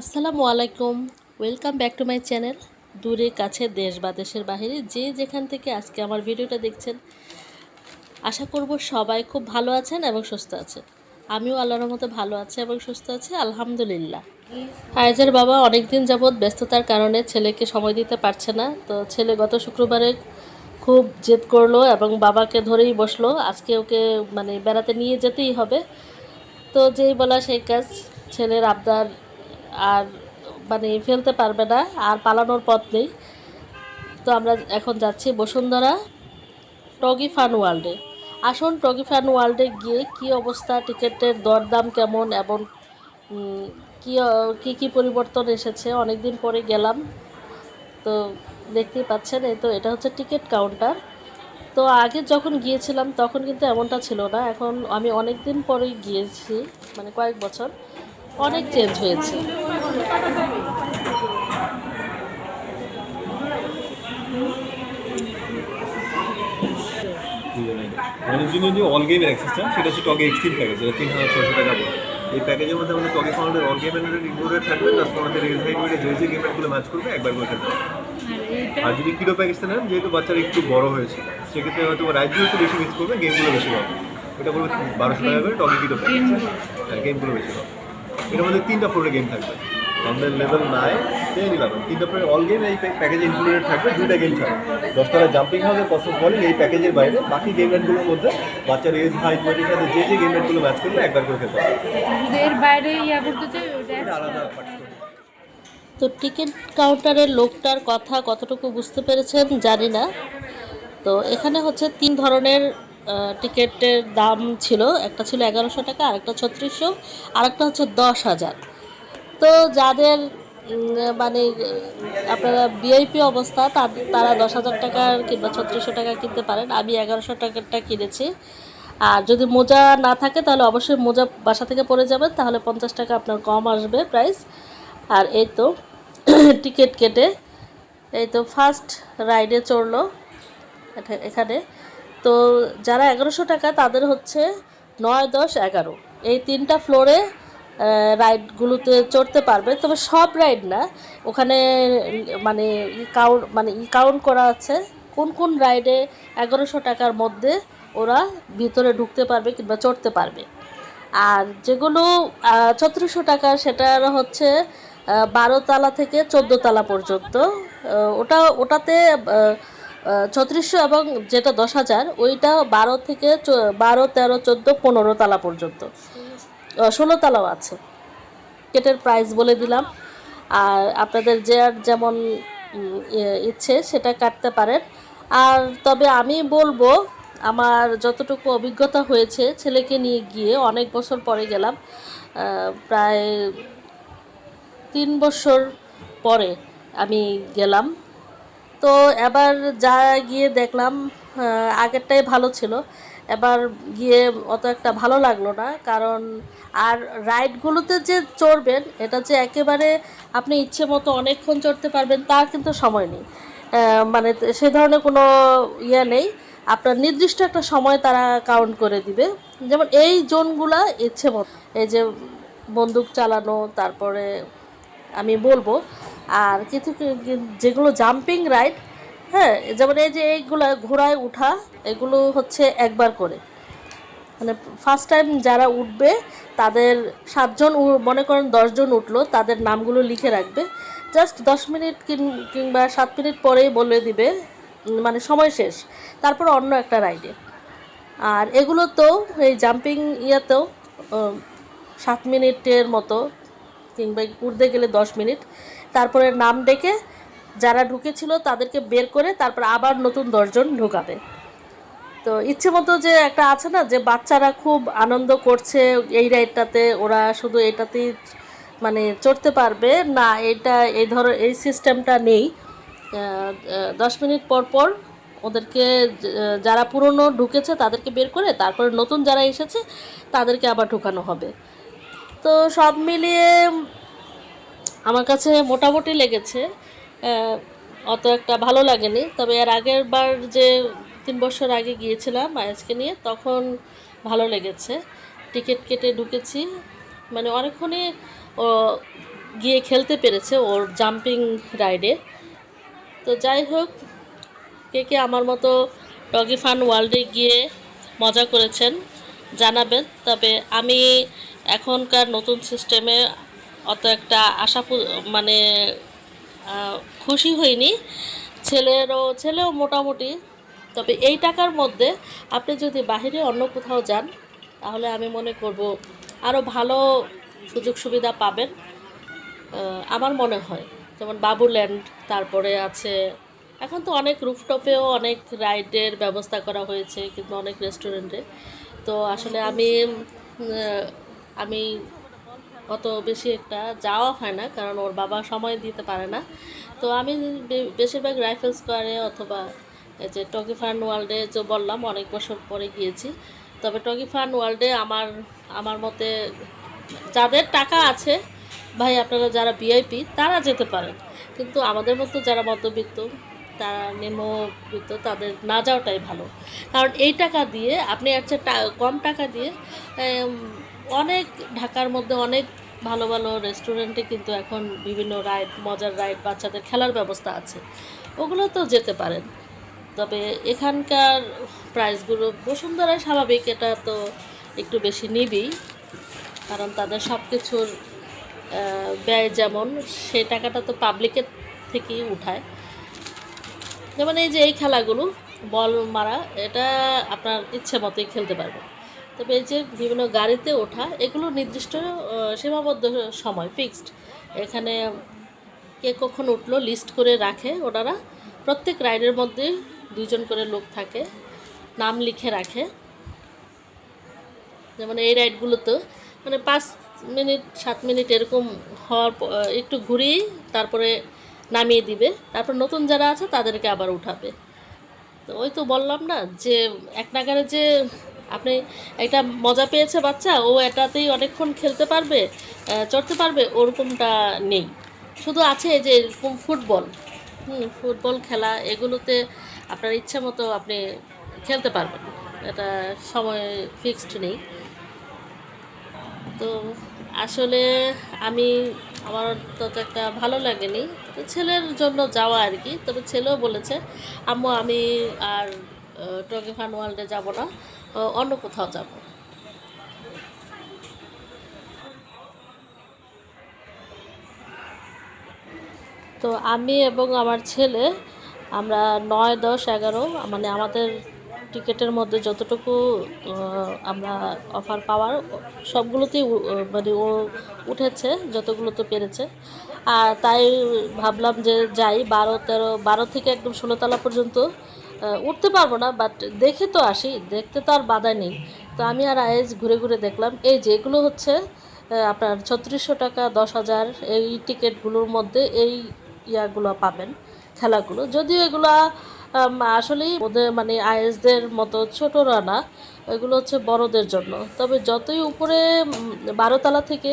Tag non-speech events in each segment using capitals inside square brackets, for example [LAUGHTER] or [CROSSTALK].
আসসালামু আলাইকুম। Welcome back to my channel দূরে, কাছে, দেশ বা দেশের বাইরে যে যেখান থেকে আজকে আমার ভিডিওটা দেখছেন, আশা করব সবাই খুব ভালো আছেন এবং সুস্থ আছেন। আমিও আল্লাহর মতো ভালো আছি এবং সুস্থ আছি, আলহামদুলিল্লাহ। আয়েজের বাবা অনেক দিন যাবৎ ব্যস্ততার কারণে ছেলেকে সময় দিতে পারছে না। তো ছেলে গত শুক্রবারে খুব জেদ করল এবং বাবাকে ধরেই বসল, আজকে ওকে মানে বেড়াতে নিয়ে যেতেই হবে। তো যেই বলা সেই কাজ, ছেলের আবদার আর মানে ফেলতে পারবে না, আর পালানোর পথ নেই। তো আমরা এখন যাচ্ছি বসুন্ধরা টগি ফান ওয়ার্ল্ডে। আসুন টগি ফান ওয়ার্ল্ডে গিয়ে কি অবস্থা, টিকিটের দরদাম কেমন এবং কী কী পরিবর্তন এসেছে? অনেক দিন পরে গেলাম। তো দেখতেই পাচ্ছেন, এই তো এটা হচ্ছে টিকিট কাউন্টার। তো আগে যখন গিয়েছিলাম তখন কিন্তু এমনটা ছিল না, এখন আমি অনেক দিন পরেই গিয়েছি মানে কয়েক বছর। অনেক চেঞ্জ হয়েছে। আমাদের জন্য যে অল গেমের অ্যাক্সেসটা সেটা হচ্ছে টগে এক্সট্রিম প্যাকেজ যেটা তিন হাজার ছশো টাকা পড়ে এই প্যাকেজের মধ্যে আমাদের টগে ফাউন্ডের অল গেমের ইনক্লুডেড থাকবে প্লাস আমাদের রেল হাইওয়ে যে যে গেমেরগুলো ম্যাচ করবে, একবার করে খেলতে আর যদি কিলো প্যাকেজটা নেন, যেহেতু বাচ্চারা একটু বড় হয়েছে, সেক্ষেত্রে হয়তো রাইডগুলো একটু বেশি মিস করবে গেমগুলো বেশি পাবে এটা বলবে বারোশো টাকা করে টগে কিলো প্যাকেজ গেমগুলো বেশি পাবে এটার মধ্যে তিনটা ফ্লোরে গেম থাকবে। আমাদের লেভেল নাইন টেন ইলেভেন তিনটা ফ্লোরে অল গেম এই প্যাকেজে ইনক্লুডেড থাকবে দুইটা গেম থাকবে দশটারা জাম্পিং হাউসে কসম বলিং এই প্যাকেজের বাইরে। বাকি গেম রেটগুলোর মধ্যে বাচ্চার এজ হাইট ওয়েটের সাথে যে যে গেম রেটগুলো ম্যাচ করবে একবার করে খেলতে হবে। এর বাইরে ইয়া করতে চাই ওটা আলাদা তো টিকিট কাউন্টারের লোকটার কথা কতটুকু বুঝতে পেরেছেন জানি না। তো এখানে হচ্ছে তিন ধরনের টিকিটের দাম ছিল, একটা ছিল এগারোশো টাকা, আরেকটা ছত্রিশশো, আরেকটা হচ্ছে দশ হাজার। তো যাদের মানে আপনারা ভিআইপি অবস্থা তারা দশ হাজার টাকার কিংবা ছত্রিশশো টাকা কিনতে পারেন। আমি এগারোশো টাকারটা কিনেছি। আর যদি মোজা না থাকে, তাহলে অবশ্যই মোজা বাসা থেকে পড়ে যাবেন, তাহলে পঞ্চাশ টাকা আপনার কম আসবে প্রাইস আর এই তো [COUGHS] টিকিট কেটে, এই তো ফার্স্ট রাইডে চড়লো এখানে। তো যারা এগারোশো টাকা, তাদের হচ্ছে নয়, দশ, এগারো। এই তিনটা ফ্লোরে রাইডগুলোতে চড়তে পারবে। তবে সব রাইড না, ওখানে মানে কাউন্ট মানে ই কাউন্ট করা আছে কোন কোন রাইডে এগারোশো টাকার মধ্যে ওরা ভিতরে ঢুকতে পারবে কিংবা চড়তে পারবে। আর যেগুলো ছত্রিশশো টাকা, সেটার হচ্ছে বারো তালা থেকে চোদ্দ তালা পর্যন্ত। ওটা, ওটাতে ছত্রিশশো এবং যেটা দশ হাজার, ওইটা বারো থেকে বারো, তেরো, চোদ্দ, পনেরো তালা পর্যন্ত। ষোলো তালাও আছে। টিকেটের প্রাইস বলে দিলাম। আর আপনাদের যে আর যেমন ইচ্ছে সেটা কাটতে পারেন। আর তবে আমি বলব, আমার যতটুকু অভিজ্ঞতা হয়েছে, ছেলেকে নিয়ে গিয়ে অনেক বছর পরে গেলাম। প্রায় তিন বছর পরে আমি গেলাম। তো এবার যা গিয়ে দেখলাম আগেরটাই ভালো ছিল। এবার গিয়ে অত একটা ভালো লাগল না, কারণ আর রাইডগুলোতে যে চড়বেন, এটা যে একেবারে আপনি ইচ্ছে মতো অনেকক্ষণ চড়তে পারবেন, তার কিন্তু সময় নেই। মানে সে ধরনের কোনো ইয়ে নেই। আপনার নির্দিষ্ট একটা সময় তারা কাউন্ট করে দিবে। যেমন এই জোনগুলা ইচ্ছে মতো। এই যে বন্দুক চালানো, তারপরে আমি বলব আর কিছু যেগুলো জাম্পিং রাইড হ্যাঁ যেমন এই যে এইগুলো ঘোড়ায় উঠা, এগুলো হচ্ছে একবার করে। মানে ফার্স্ট টাইম যারা উঠবে, তাদের সাতজন মনে করেন দশজন উঠল, তাদের নামগুলো লিখে রাখবে। জাস্ট দশ মিনিট কিংবা সাত মিনিট পরেই বলে দিবে মানে সময় শেষ। তারপর অন্য একটা রাইডে আর এগুলো তো এই জাম্পিং ইয়েতেও সাত মিনিটের মতো, কিংবা উঠতে গেলে দশ মিনিট। তারপরে নাম ডেকে যারা ঢুকেছিল তাদেরকে বের করে তারপর আবার নতুন দশজন ঢুকাবে। তো ইচ্ছে মতো যে একটা আছে না যে বাচ্চারা খুব আনন্দ করছে এই রাইডটাতে, ওরা শুধু এটাতেই মানে চড়তে পারবে, না এটা এই ধর এই সিস্টেমটা নেই। দশ মিনিট পর পর ওদেরকে যারা পুরনো ঢুকেছে তাদেরকে বের করে তারপরে নতুন যারা এসেছে তাদেরকে আবার ঢুকানো হবে। তো সব মিলিয়ে আমার কাছে মোটামুটি লেগেছে অত একটা ভালো লাগেনি। তবে এর আগের বার যে তিন বছর আগে গিয়েছিলাম আয়াজকে নিয়ে, তখন ভালো লেগেছে। টিকিট কেটে ঢুকেছি। মানে অনেকক্ষণই ও গিয়ে খেলতে পেরেছে ওর জাম্পিং রাইডে। তো যাই হোক, কে কে আমার মতো ডগি ফান ওয়ার্ল্ডে গিয়ে মজা করেছেন জানাবেন। তবে আমি এখনকার নতুন সিস্টেমে অত একটা আশা মানে খুশি হইনি। ছেলেরও, ছেলেও মোটামুটি। তবে এই টাকার মধ্যে আপনি যদি বাইরে অন্য কোথাও যান, তাহলে আমি মনে করব আরও ভালো সুযোগ সুবিধা পাবেন আমার মনে হয়। যেমন বাবুল্যান্ড, তারপরে আছে, এখন তো অনেক রুফটপেও অনেক রাইডের ব্যবস্থা করা হয়েছে, কিন্তু অনেক রেস্টুরেন্টে। তো আসলে আমি আমি অত বেশি একটা যাওয়া হয় না, কারণ ওর বাবা সময় দিতে পারে না। তো আমি বেশিরভাগ রাইফেল স্কোয়ারে অথবা এই যে টকি ফান ওয়ার্ল্ডে যে বললাম, অনেক বছর পরে গিয়েছি। তবে টকি ফান ওয়ার্ল্ডে আমার আমার মতে যাদের টাকা আছে, ভাই আপনারা যারা ভিআইপি তারা যেতে পারেন। কিন্তু আমাদের মতো যারা মধ্যবিত্ত, তারা নিম্নবিত্ত, তাদের না যাওয়াটাই ভালো। কারণ এই টাকা দিয়ে আপনি একটা কম টাকা দিয়ে অনেক ঢাকার মধ্যে অনেক ভালো ভালো রেস্টুরেন্টে কিন্তু এখন বিভিন্ন রাইড মজার রাইড বাচ্চাদের খেলার ব্যবস্থা আছে। ওগুলো তো যেতে পারেন। তবে এখানকার প্রাইসগুলো বসুন্ধরায় স্বাভাবিক, এটা তো একটু বেশি নিবেই। কারণ তাদের সব কিছুর ব্যয় যেমন সেই টাকাটা তো পাবলিকের থেকেই উঠায়। যেমন এই যে এই খেলাগুলো, বল মারা, এটা আপনার ইচ্ছে মতোই খেলতে পারবেন। তবে এই যে বিভিন্ন গাড়িতে ওঠা, এগুলো নির্দিষ্ট সীমাবদ্ধ সময় ফিক্সড এখানে কে কখন উঠল লিস্ট করে রাখে ওনারা। প্রত্যেক রাইডের মধ্যে দুজন করে লোক থাকে, নাম লিখে রাখে। যেমন এই রাইডগুলোতে মানে পাঁচ মিনিট, সাত মিনিট এরকম হওয়ার একটু ঘুরিয়ে তারপরে নামিয়ে দিবে। তারপর নতুন যারা আছে তাদেরকে আবার উঠাবে। তো ওই তো বললাম না যে, এক নাগারে যে আপনি একটা মজা পেয়েছে বাচ্চা, ও এটাতেই অনেকক্ষণ খেলতে পারবে চড়তে পারবে, ওরকমটা নেই। শুধু আছে যে এরকম ফুটবল। হুম, ফুটবল খেলা, এগুলোতে আপনার ইচ্ছা মতো আপনি খেলতে পারবেন। এটা সময় ফিক্সড নেই। তো আসলে আমি, আমার তত একটা ভালো লাগেনি। তো ছেলের জন্য যাওয়া আর কি, তবে ছেলেও বলেছে, আম্মু, আমি আর টকি ফান ওয়ার্ল্ডে যাব না। অন্য কোথাও যাব। তো আমি এবং আমার ছেলে আমরা নয় দশ এগারো মানে আমাদের টিকিটের মধ্যে যতটুকু আমরা অফার পাওয়ার, সবগুলোতেই মানে ও উঠেছে, যতগুলো তো পেরেছে। আর তাই ভাবলাম যে যাই, বারো, তেরো, বারো থেকে একদম ষোলোতলা পর্যন্ত উঠতে পারব না বাট দেখে তো আসি, দেখতে তো আর বাধা নেই। তো আমি আর আয়েজ ঘুরে ঘুরে দেখলাম, এই যে এগুলো হচ্ছে আপনার ছত্রিশশো টাকা, দশ হাজার, এই টিকিটগুলোর মধ্যে এই ইয়াগুলো পাবেন, খেলাগুলো। যদিও এগুলো আসলেই ওদের মানে আইএসদের মতো ছোটরা না, এগুলো হচ্ছে বড়দের জন্য। তবে যতই উপরে বারোতলা থেকে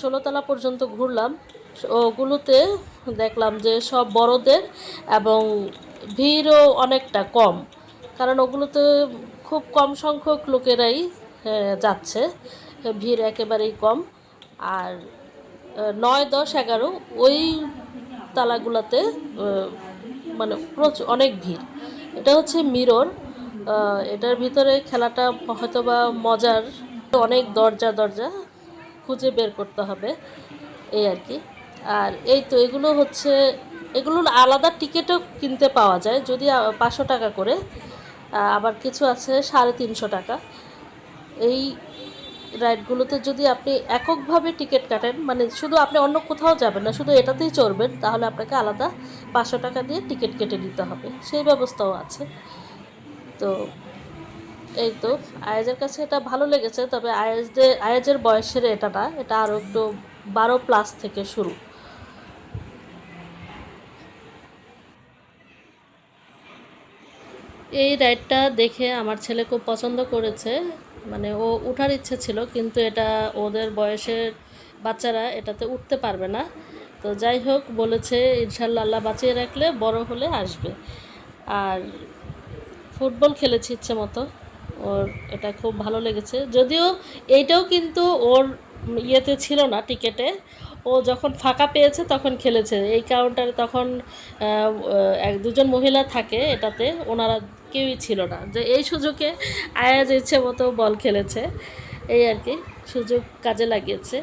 ষোলোতলা পর্যন্ত ঘুরলাম, ওগুলোতে দেখলাম যে সব বড়দের এবং ভিড়ও অনেকটা কম। কারণ ওগুলোতে খুব কম সংখ্যক লোকেরাই যাচ্ছে। ভিড় একেবারেই কম। আর নয়, দশ, এগারো, ওই তালাগুলোতে মানে প্রচুর অনেক ভিড়। এটা হচ্ছে মিরর। এটার ভিতরে খেলাটা হয়তো বা মজার। অনেক দরজা দরজা খুঁজে বের করতে হবে, এই আর কি। আর এই তো এগুলো হচ্ছে এগুলো আলাদা টিকিটও কিনতে পাওয়া যায়, যদি পাঁচশো টাকা করে। আবার কিছু আছে সাড়ে তিনশো টাকা। এই রাইডগুলোতে যদি আপনি এককভাবে টিকিট কাটেন মানে শুধু আপনি অন্য কোথাও যাবেন না, শুধু এটাতেই চড়বেন, তাহলে আপনাকে আলাদা পাঁচশো টাকা দিয়ে টিকিট কেটে নিতে হবে। সেই ব্যবস্থাও আছে। তো এই তো আয়েজের কাছে এটা ভালো লেগেছে, তবে আয়েজদের, আয়াজের বয়সের এটা না, এটা আরও একটু বারো প্লাস থেকে শুরু। এই রাইডটা দেখে আমার ছেলে খুব পছন্দ করেছে। মানে ও উঠার ইচ্ছে ছিল, কিন্তু এটা ওদের বয়সের বাচ্চারা এটাতে উঠতে পারবে না। তো যাই হোক, বলেছে ইনশাল্লাহ আল্লাহ বাঁচিয়ে রাখলে বড় হলে আসবে। আর ফুটবল খেলেছি ইচ্ছে মতো। ওর এটা খুব ভালো লেগেছে। যদিও এইটাও কিন্তু ওর ইয়েতে ছিল না টিকেটে। ও যখন ফাঁকা পেয়েছে তখন খেলেছে। এই কাউন্টারে তখন এক দুজন মহিলা থাকে এটাতে, ওনারা কেউই ছিল না। যে এই সুযোগে আয়াজ ইচ্ছে মতো বল খেলেছে। এই আর কি, সুযোগ কাজে লাগিয়েছে।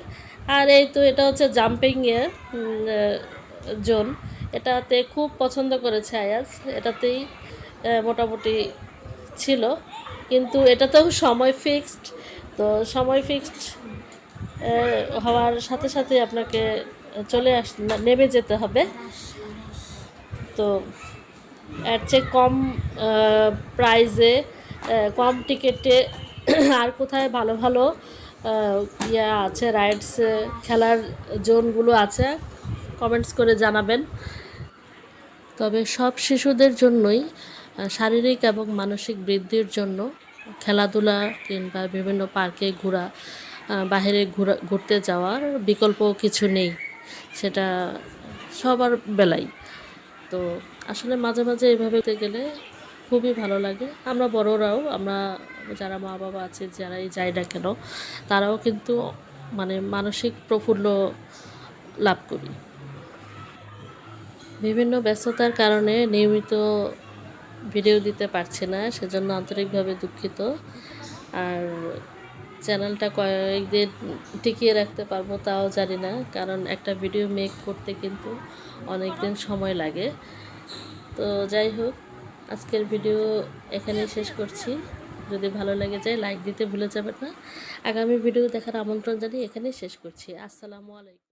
আর এই তো এটা হচ্ছে জাম্পিং এর জোন। এটাতে খুব পছন্দ করেছে আয়াজ। এটাতেই মোটামুটি ছিল। কিন্তু এটাতেও সময় ফিক্সড তো সময় ফিক্সড হওয়ার সাথে সাথে আপনাকে চলে আস নেমে যেতে হবে। তো এর চেয়ে কম প্রাইজে কম টিকিটে আর কোথায় ভালো ভালো ইয়া আছে রাইডস খেলার জোনগুলো আছে। কমেন্টস করে জানাবেন। তবে সব শিশুদের জন্যই শারীরিক এবং মানসিক বৃদ্ধির জন্য খেলাধুলা কিংবা বিভিন্ন পার্কে ঘোরা বাইরে ঘোরা, ঘুরতে যাওয়ার বিকল্প কিছু নেই। সেটা সবার বেলাই তো আসলে মাঝে মাঝে এভাবে গেলে খুবই ভালো লাগে। আমরা বড়রাও, আমরা যারা মা বাবা আছে, যারাই যাই না কেন, তারাও কিন্তু মানে মানসিক প্রফুল্ল লাভ করি। বিভিন্ন ব্যস্ততার কারণে নিয়মিত ভিডিও দিতে পারছি না, সেজন্য আন্তরিকভাবে দুঃখিত। আর চ্যানেলটা কয়েকদিন টিকিয়ে রাখতে পারব তাও জানি না, কারণ একটা ভিডিও মেক করতে কিন্তু অনেক দিন সময় লাগে। তো যাই হোক, আজকের ভিডিও এখানেই শেষ করছি। যদি ভালো লেগে যায় লাইক দিতে ভুলে যাবেন না। আগামী ভিডিও দেখার আমন্ত্রণ জানিয়ে এখানে শেষ করছি। আসসালামু আলাইকুম।